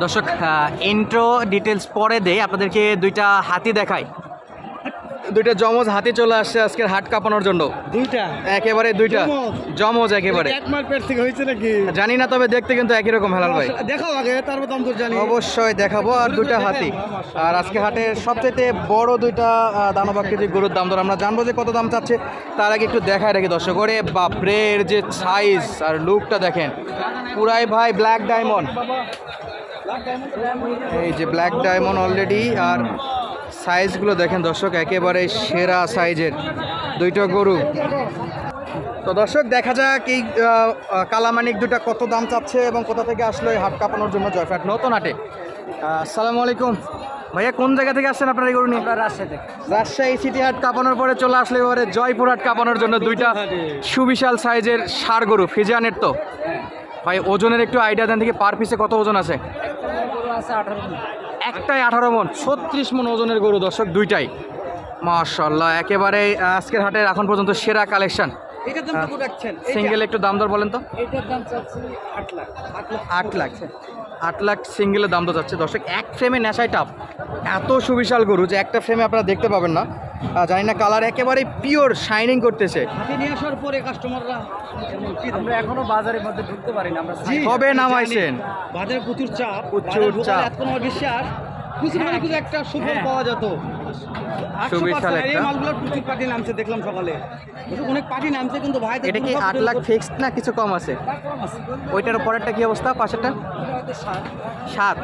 দর্শক intro details পরে দেই আপনাদেরকে দুইটা হাতি দেখাই। দুইটা জমজ হাতি চলে আসছে আজকের হাট কাঁপানোর জন্য। দুইটা? একেবারে দুইটা। জমজ? একেবারে। এক মার পেট থেকে হয়েছে নাকি? জানি না তবে দেখতে কিন্তু একই রকম হেলাল ভাই। দেখাও আগে তারপর দাম তো জানি। অবশ্যই দেখাবো আর দুইটা হাতি। আর আজকে হাটে সবচেয়ে বড় দুইটা আহ, দানবাকৃতিক গরুর দাম ধর আমরা জানব যে কত দাম চাচ্ছে তার আগে একটু দেখায় রাখি দর্শক। ওরে বাপরে এর যে সাইজ আর লুকটা দেখেন। পুরাই ভাই ব্ল্যাক ডায়মন্ড এই যে ব্ল্যাক ডায়মন্ড অলরেডি আর সাইজগুলো দেখেন দর্শক একেবারে সেরা সাইজের দুইটা গরু। তো দর্শক দেখা যাক এই কালামানিক দুটা কত দাম চাচ্ছে এবং কোথা থেকে আসলো এই হাট কাঁপানোর জন্য জয়ফ্রাট নতুন হাটে। আসসালামু আলাইকুম। ভাইয়া কোন জায়গা থেকে আসছেন আপনার এই গরু নিয়ে? রাজশাহী রাজশাহী সিটি হাট কাঁপানোর পরে চলে আসলে এবারে জয়পুর হাট কাঁপানোর জন্য দুইটা সুবিশাল সাইজের সার গরু ফিজিয়ানের তো। ভাই ওজনের একটু আইডিয়া দেন থেকে পার পিসে কত ওজন আছে? একটাই আঠারো মন, ছত্রিশ মন ওজনের গরু দর্শক, দুইটাই। মার্শাল্লাহ একেবারে আজকের হাটের এখন পর্যন্ত সেরা কালেকশন। এটার দাম কত রাখছেন। সিঙ্গেল একটু দাম দর বলেন তো। এটার দাম চাচ্ছি আট লাখ। আট লাখ। আট লাখ। আট লাখ সিঙ্গেলের দাম তো যাচ্ছে দর্শক এক ফ্রেমে নেশায় টাপ এত সুবিশাল গরু যে একটা ফ্রেমে আপনারা দেখতে পাবেন না। জানি না কালার একেবারে পিওর শাইনিং করতেছে। হাতে নিয়ে আসার পরে কাস্টমাররা আমরা এখনও বাজারের মধ্যে ঢুকতে পারি না আমরা কবে নামাইছেন বাজারে প্রচুর চাপ। প্রচুর চাপ। এত কোনো বিশ্বাস। খুচরো মানে একটা সুফল পাওয়া যেত। সুবিশাল একটা। মালগুলো প্রচুর পার্টি নামছে দেখলাম সকালে। অনেক পার্টি নামছে কিন্তু ভাই এটা কি আট লাখ ফিক্সড না কিছু কম আছে? ওইটার পরেরটা কি অবস্থা পাশেরটা? সাত।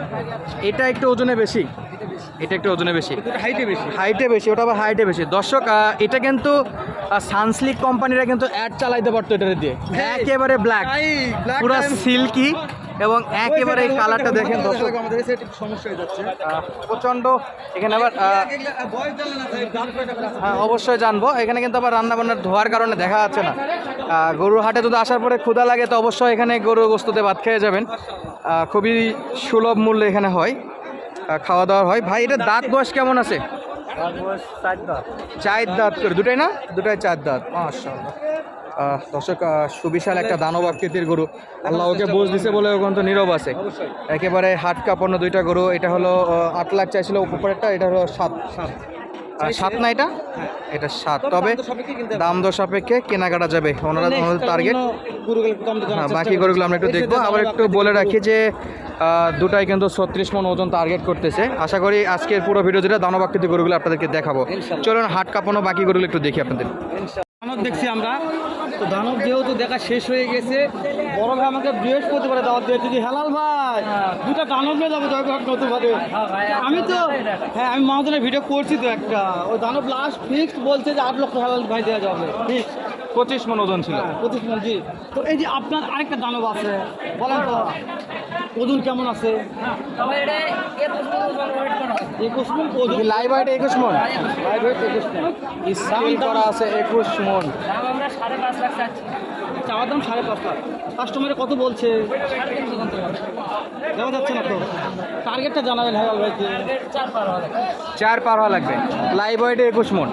এটা একটু ওজনে বেশি। এটা একটু ওজনে বেশি। হাইটে বেশি। হাইটে বেশি ওটা আবার হাইটে বেশি। দর্শক এটা কিন্তু সানসলিক কোম্পানিরা কিন্তু অ্যাড চালাইতে পারতো এটা দিয়ে। একেবারে ব্ল্যাক পুরো সিল্কি এবং একেবারে এই কালারটা দেখেন দর্শক। আমাদের এসে একটু সমস্যা হয়ে যাচ্ছে। প্রচণ্ড এখানে আবার? হ্যাঁ অবশ্যই জানব। এখানে কিন্তু আবার রান্না বান্নার ধোয়ার কারণে দেখা যাচ্ছে না। গরুর হাটে যদি আসার পরে ক্ষুদা লাগে তো অবশ্যই এখানে গরু গোস্তুতে ভাত খেয়ে যাবেন। খুবই সুলভ মূল্যে এখানে হয়। খাওয়া দাওয়া হয়। ভাই এটা দাঁত বয়স কেমন আছে? চার দাঁত করে। দুটাই না? দুটাই চার দাঁত। মাশাআল্লাহ। আহ, দর্শক সুবিশাল একটা দানব আকৃতির গরু। আল্লাহ ওকে বোঝ দিছে বলে ওখান তো নীরব আছে। একেবারে হাট কাপড় দুইটা গরু এটা হলো আট লাখ চাইছিল উপরেরটা এটা হলো সাত। সাত। না এটা? এটা সাত। তবে দাম দর সাপেক্ষে কেনাকাটা যাবে। ওনারা ওনাদের টার্গেট হ্যাঁ বাকি গরুগুলো আমরা একটু দেখব। আবার একটু বলে রাখি যে দুটাই কিন্তু ছত্রিশ মন ওজন টার্গেট করতেছে। আশা করি আজকের পুরো ভিডিও যেটা দানব আকৃতি গরুগুলো আপনাদেরকে দেখাবো। চলুন হাট কাঁপানো বাকি গরুগুলো একটু দেখি আপনাদের। দেখছি আমরা। তো দানব যেহেতু দেখা শেষ হয়ে গেছে বড় ভাই আমাকে বৃহস্পতিবারে দাওয়াত দিয়েছে। যে হেলাল ভাই দুটা দানব নিয়ে যাব জয়পুরহাট নতুন ভাবে। আমি তো হ্যাঁ আমি মাহাজনের ভিডিও করছি তো একটা। ওই দানব লাস্ট ফিক্সড বলছে যে আট লক্ষ হেলাল ভাই দেওয়া যাবে। ফিক্স পঁচিশ মন ওজন ছিল। পঁচিশ মন জি। তো এই যে আপনার আরেকটা দানব আছে বলেন তো ওজন কেমন আছে? একুশ মন ওজন। লাইভ হাইট একুশ মন। লাইভ ওয়েট একুশ মন। স্কেল করা আছে একুশ মন। চাওয়ার দাম সাড়ে পাঁচ লাখ। কাস্টমারে কত বলছে? দেওয়া যাচ্ছে না তো। টার্গেটটা জানাবেন হ্যাঁ ভাইকে। চার পার হওয়া লাগবে। লাইভ হাইটে একুশ মন।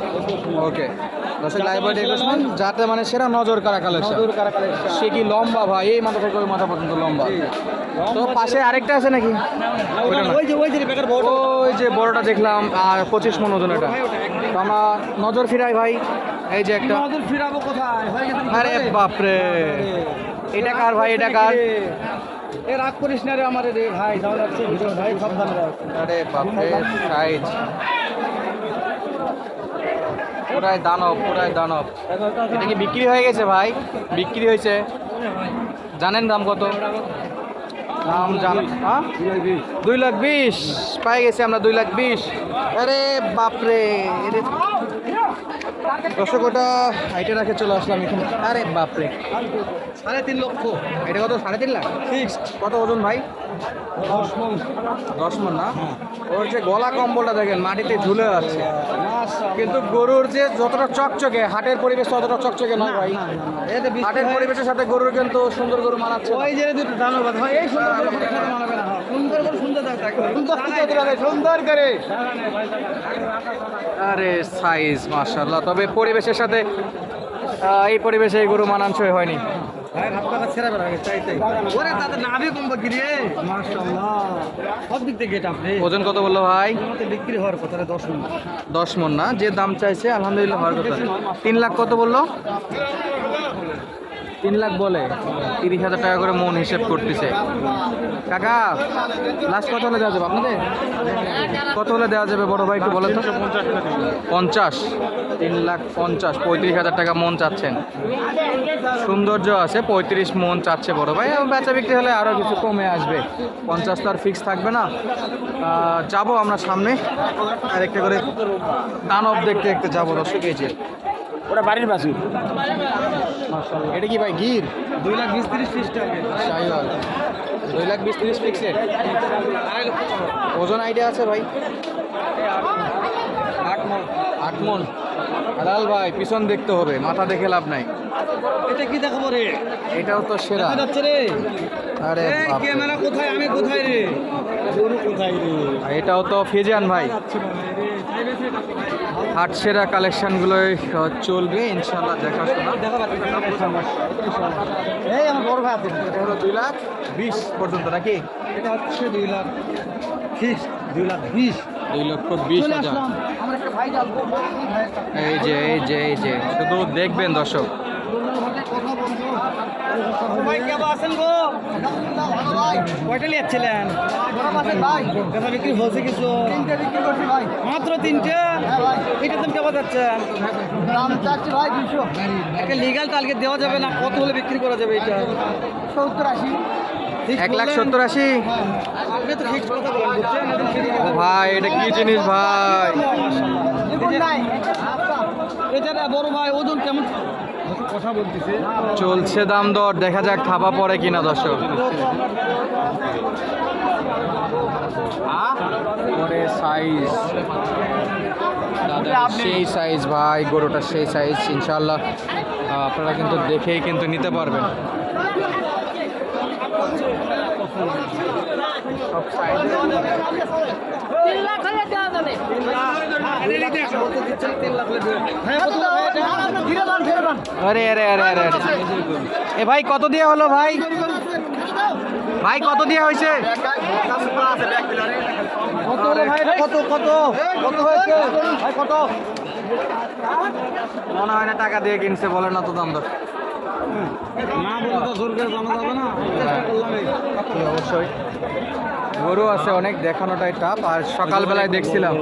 ওকে দর্শক লাইভ একুশ যাতে মানে সেরা নজর কারা কালেকশন নজর কারা সে কি লম্বা ভাই? এই মাথা থেকে ওই মাথা পর্যন্ত লম্বা। তো পাশে আরেকটা আছে নাকি? ওই যে ওই যে বেকার বড় ওই যে বড়টা দেখলাম আর পঁচিশ মন ওজন এটা। তো আমরা নজর ফিরাই ভাই। এই যে একটা। আমাদের ফিরাবো কোথায়? আরে বাপরে। এটা কার ভাই? এটা কার? এ রাগ করিস না রে আমার রে ভাই। যাওয়া যাচ্ছে ভিডিও ভাই সাবধানে আরে বাপরে সাইজ। পুরাই দানব পুরাই দানব। এটা কি বিক্রি হয়ে গেছে ভাই? বিক্রি হয়েছে। জানেন দাম কত? দাম জান হ্যাঁ? দুই লাখ বিশ। পাই গেছি আমরা দুই লাখ বিশ। আরে বাপরে এরে- দর্শক ওটা হাইটে রাখে চলে আসলাম এখানে। আরে বাপরে। সাড়ে তিন লক্ষ। এটা কত? সাড়ে তিন লাখ? ফিক্সড। কত ওজন ভাই? দশ মন। দশ মন না? ওর যে গলা কম্বলটা দেখেন মাটিতে ঝুলে আছে। কিন্তু গরুর যে যতটা চকচকে হাটের পরিবেশ ততটা চকচকে নয় ভাই। হাটের পরিবেশের সাথে গরুর কিন্তু সুন্দর গরু মানাচ্ছে। ওই যে দুটো ধন্যবাদ ভাই এই সুন্দর করে মানাবে না সুন্দর করে সুন্দর থাকবে। সুন্দর করে আরে সাইজ মাশাল্লাহ তবে পরিবেশের সাথে এই পরিবেশে গরু মানানসই হয়নি। ভাই হাত পাকা ছেড়ে বেড়া চাই তাই ওরে তাতে নাভি কমবে কি রে। মাশাআল্লাহ। সব দিক থেকে এটা আপনি ওজন কত বলল ভাই? বিক্রি হওয়ার কথা রে মন না? যে দাম চাইছে আলহামদুলিল্লাহ হওয়ার কথা। তিন লাখ কত বলল? তিন লাখ বলে, তিরিশ হাজার টাকা করে মন হিসেব করতেছে। কাকা লাস্ট কত হলে দেওয়া যাবে আপনাদের? কত হলে দেওয়া যাবে বড় ভাই একটু বলেন তো? পঞ্চাশ। তিন লাখ পঞ্চাশ, পঁয়ত্রিশ হাজার টাকা মন চাচ্ছেন। সৌন্দর্য আছে, পঁয়ত্রিশ মন চাচ্ছে বড় ভাই। বেচা বিক্রি হলে আরও কিছু কমে আসবে। পঞ্চাশ তো আর ফিক্স থাকবে না। যাব আমরা সামনে। আর একটা করে দানব দেখতে দেখতে যাব দর্শক, এই যে। ওটা বাড়ির বাসুর এটা কি ভাই গির? দুই লাখ বিশ তিরিশ শাহিওয়াল দুই লাখ বিশ তিরিশ ফিক্সেড ওজন আইডিয়া আছে ভাই? আট মন। আট মন। হালাল ভাই পিছন দেখতে হবে মাথা দেখে লাভ নাই। এটা কি দেখাবো রে? এটাও তো সেরা। যাচ্ছে রে। আরে ক্যামেরা কোথায়? আমি কোথায় রে? কোথায় রে এটাও তো ফেজিয়ান ভাই। হাট সেরা কালেকশনগুলোই চলবে ইনশাল্লাহ দেখাশোনা দেখা এই আমার বড় ভাই এটা হলো দুই লাখ বিশ পর্যন্ত নাকি? এটা হচ্ছে দুই লাখ বিশ দুই লাখ বিশ। দুই লক্ষ বিশ হাজার। এই যে এই যে এই যে শুধু দেখবেন দর্শক। ভাই কেমন আছেন গো? কয়টা নিয়েছিলেন কথা বিক্রি হয়েছে কিছু? মাত্র তিনটে? এটা তুমি কেমন যাচ্ছেন একটা লিগাল তালকে দেওয়া যাবে না? কত হলে বিক্রি করা যাবে এটা? সত্তর আশি এক লাখ সত্তর আশি। ভাই এটা কি জিনিস ভাই? বড় ভাই ওজন কেমন? কথা বলতেছে। চলছে দাম দর দেখা যাক থাবা পরে কিনা দর্শক। পরে সাইজ সেই সাইজ ভাই গরুটা সেই সাইজ ইনশাল্লাহ আপনারা কিন্তু দেখেই কিন্তু নিতে পারবেন সব size তিন লাখ হলে দেওয়া যাবে ধীরে দান ধীরে দান এ ভাই, কত দিয়ে হলো ভাই? ভাই, কত দিয়ে হয়েছে? মনে হয় না টাকা দিয়ে কিনছে, বলে না তো দাম দর। গরু আছে অনেক, দেখানোটাই টাপ আর সকালবেলায় দেখছিলাম,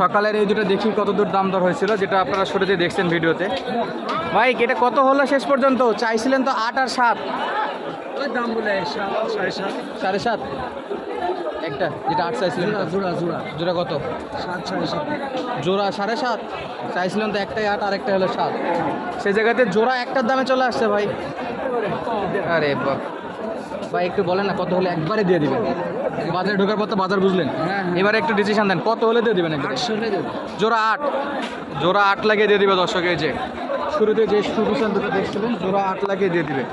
সকালের এই দুটো দেখি কত দূর দাম দর হয়েছিল, যেটা আপনারা শুরুতে দেখছেন ভিডিওতে। ভাই, এটা কত হলো শেষ পর্যন্ত? চাইছিলেন তো আট আর সাত। দাম বলে সাত সাড়ে সাত। সাড়ে সাত? একটা যেটা আট চাইছিলেন জোড়া জোড়া জোড়া। কত? সাত সাড়ে সাত। জোড়া সাড়ে সাত? চাইছিলেন তো একটাই আট আর একটা হলো সাত। সে জায়গাতে জোড়া একটার দামে চলে আসছে ভাই। আরে বাহ ভাই একটু বলেন না কত হলে একবারে দিয়ে দিবেন? বাজারে ঢোকার পর তো বাজার বুঝলেন। হ্যাঁ, হ্যাঁ। এবারে একটু ডিসিশন দেন কত হলে দিয়ে দিবেন জোড়া আট। জোড়া আট লাগিয়ে দিয়ে দিবে দর্শক এই যে। শুরুতে যে সুবিশান দুটো দেখছিলেন জোড়া আট লাগিয়ে দিয়ে দিবে।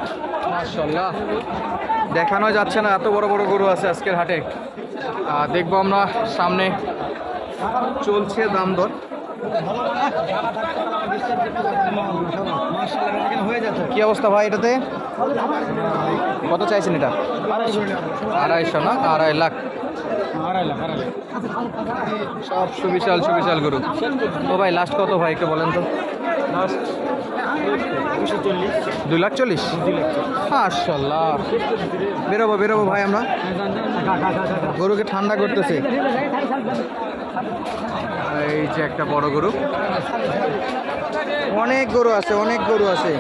মার্শাল্লাহ দেখানো যাচ্ছে না, এত বড় বড় গরু আছে আজকের হাটে। দেখব আমরা সামনে চলছে দাম দর। কি অবস্থা ভাই এটাতে? কত চাইছেন এটা? আড়াইশো না? আড়াই লাখ। সব সুবিশাল সুবিশাল গরু। ও ভাই লাস্ট কত ভাই, একটু বলেন তো। দুই লাখ চল্লিশ? মাশাল্লাহ বেরোবো বেরোবো ভাই আমরা। গরুকে ঠান্ডা করতেছে। এই যে একটা বড় গরু। অনেক গরু আছে, অনেক গরু আছে।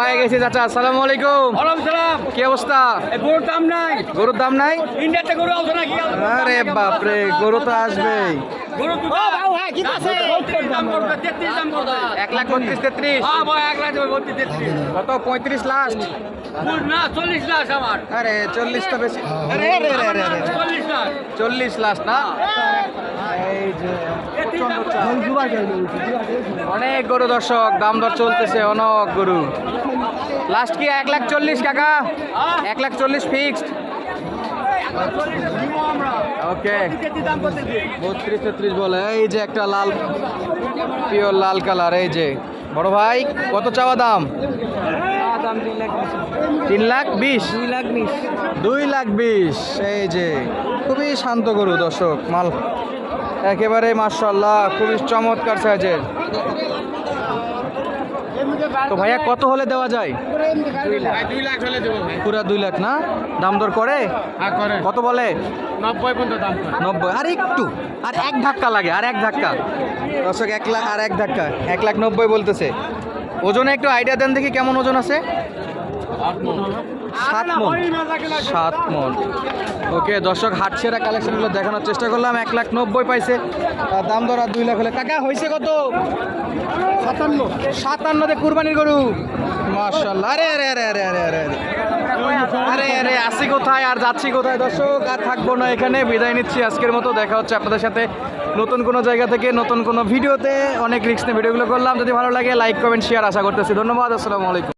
পায়ে গেছি চাচা, আসসালামু আলাইকুম। কি অবস্থা? গরুর দাম নাই। গরুর দাম নাই? ইন্ডিয়াতে গরু আছে নাকি? আরে বাপরে গরু তো দুটো হ্যাঁ কি আছে দাম করতে তেত্রিশ দাম করতে এক লাখ বত্রিশ তেত্রিশ। হ্যাঁ ভাই এক লাখ দেবে ভর্তি তেত্রিশ। কত? পঁয়ত্রিশ লাস্ট। না চল্লিশ লাখ আমার। আরে চল্লিশ তো বেশি। আরে আরে আরে আরে চল্লিশ লাখ চল্লিশ লাস্ট না? এই যে প্রচণ্ড চাপ। অনেক গরু দর্শক দাম দর চলতেছে অনেক গরু। লাস্ট কি? এক লাখ চল্লিশ কাকা। এক লাখ চল্লিশ ফিক্সড ওকে বত্রিশ তেত্রিশ বলে। এই যে একটা লাল পিওর লাল কালার এই যে। বড় ভাই, কত চাওয়া দাম? তিন লাখ বিশ। দুই লাখ বিশ। দুই লাখ বিশ এই যে, খুবই শান্ত গরু দর্শক, মাল। একেবারে মার্শাল্লাহ খুবই চমৎকার সাইজের তো ভাইয়া কত হলে দেওয়া যায়? পুরা দুই লাখ না? দাম দর করে? কত বলে? নব্বই। নব্বই আর একটু। আর এক ধাক্কা লাগে, আর এক ধাক্কা। দর্শক, এক লাখ আর এক ধাক্কা। এক লাখ নব্বই বলতেছে। ওজনে একটু আইডিয়া দেন দেখি কেমন ওজন আছে। সাত মন সাত মন। ওকে দর্শক হাটছেরা কালেকশনগুলো দেখানোর চেষ্টা করলাম। এক লাখ নব্বই পাইছে। দাম আর দুই লাখ হলে। কাকা হয়েছে কত? সাতান্ন। সাতান্নতে কুরবানির গরু। মার্শাল্লাহ আরে আরে আরে আরে আরে আরে আরে। আরে আরে আসি কোথায়? আর যাচ্ছি কোথায় দর্শক? আর থাকব না এখানে। বিদায় নিচ্ছি আজকের মতো। দেখা হচ্ছে আপনাদের সাথে নতুন কোনো জায়গা থেকে নতুন কোনো ভিডিওতে। অনেক রিক্স নিয়ে ভিডিওগুলো করলাম। যদি ভালো লাগে লাইক কমেন্ট শেয়ার আশা করতেছি। ধন্যবাদ। আসসালামু আলাইকুম।